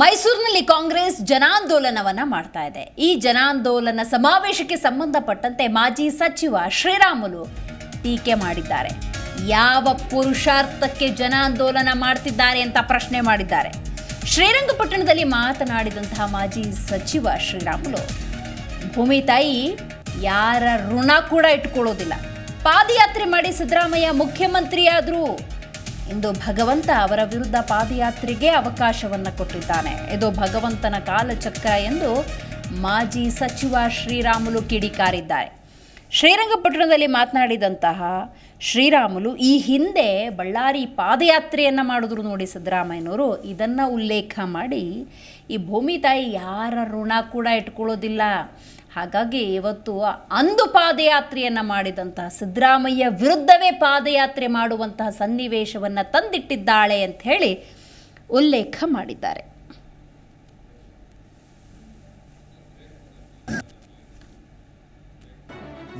ಮೈಸೂರಿನಲ್ಲಿ ಕಾಂಗ್ರೆಸ್ ಜನಾಂದೋಲನವನ್ನ ಮಾಡ್ತಾ ಇದೆ. ಈ ಜನಾಂದೋಲನ ಸಮಾವೇಶಕ್ಕೆ ಸಂಬಂಧಪಟ್ಟಂತೆ ಮಾಜಿ ಸಚಿವ ಶ್ರೀರಾಮುಲು ಟೀಕೆ ಮಾಡಿದ್ದಾರೆ. ಯಾವ ಪುರುಷಾರ್ಥಕ್ಕೆ ಜನಾಂದೋಲನ ಮಾಡ್ತಿದ್ದಾರೆ ಅಂತ ಪ್ರಶ್ನೆ ಮಾಡಿದ್ದಾರೆ. ಶ್ರೀರಂಗಪಟ್ಟಣದಲ್ಲಿ ಮಾತನಾಡಿದಂತಹ ಮಾಜಿ ಸಚಿವ ಶ್ರೀರಾಮುಲು, ಭೂಮಿ ತಾಯಿ, ಯಾರ ಋಣ ಕೂಡ ಇಟ್ಕೊಳ್ಳೋದಿಲ್ಲ. ಪಾದಯಾತ್ರೆ ಮಾಡಿ ಸಿದ್ದರಾಮಯ್ಯ ಮುಖ್ಯಮಂತ್ರಿಯಾದ್ರು ಇಂದು ಭಗವಂತ ಅವರ ವಿರುದ್ಧ ಪಾದಯಾತ್ರೆಗೆ ಅವಕಾಶವನ್ನು ಕೊಟ್ಟಿದ್ದಾನೆ. ಇದು ಭಗವಂತನ ಕಾಲಚಕ್ರ ಎಂದು ಮಾಜಿ ಸಚಿವ ಶ್ರೀರಾಮುಲು ಕಿಡಿಕಾರಿದ್ದಾರೆ. ಶ್ರೀರಂಗಪಟ್ಟಣದಲ್ಲಿ ಮಾತನಾಡಿದಂತಹ ಶ್ರೀರಾಮುಲು ಈ ಹಿಂದೆ ಬಳ್ಳಾರಿ ಪಾದಯಾತ್ರೆಯನ್ನು ಮಾಡಿದ್ರು ನೋಡಿ ಸಿದ್ದರಾಮಯ್ಯನವರು. ಇದನ್ನು ಉಲ್ಲೇಖ ಮಾಡಿ, ಈ ಭೂಮಿ ತಾಯಿ ಯಾರ ಋಣ ಕೂಡ ಇಟ್ಕೊಳ್ಳೋದಿಲ್ಲ. ಹಾಗಾಗಿ ಇವತ್ತು ಅಂದು ಪಾದಯಾತ್ರೆಯನ್ನು ಮಾಡಿದಂತಹ ಸಿದ್ದರಾಮಯ್ಯ ವಿರುದ್ಧವೇ ಪಾದಯಾತ್ರೆ ಮಾಡುವಂತಹ ಸನ್ನಿವೇಶವನ್ನು ತಂದಿಟ್ಟಿದ್ದಾಳೆ ಅಂತ ಹೇಳಿ ಉಲ್ಲೇಖ ಮಾಡಿದ್ದಾರೆ.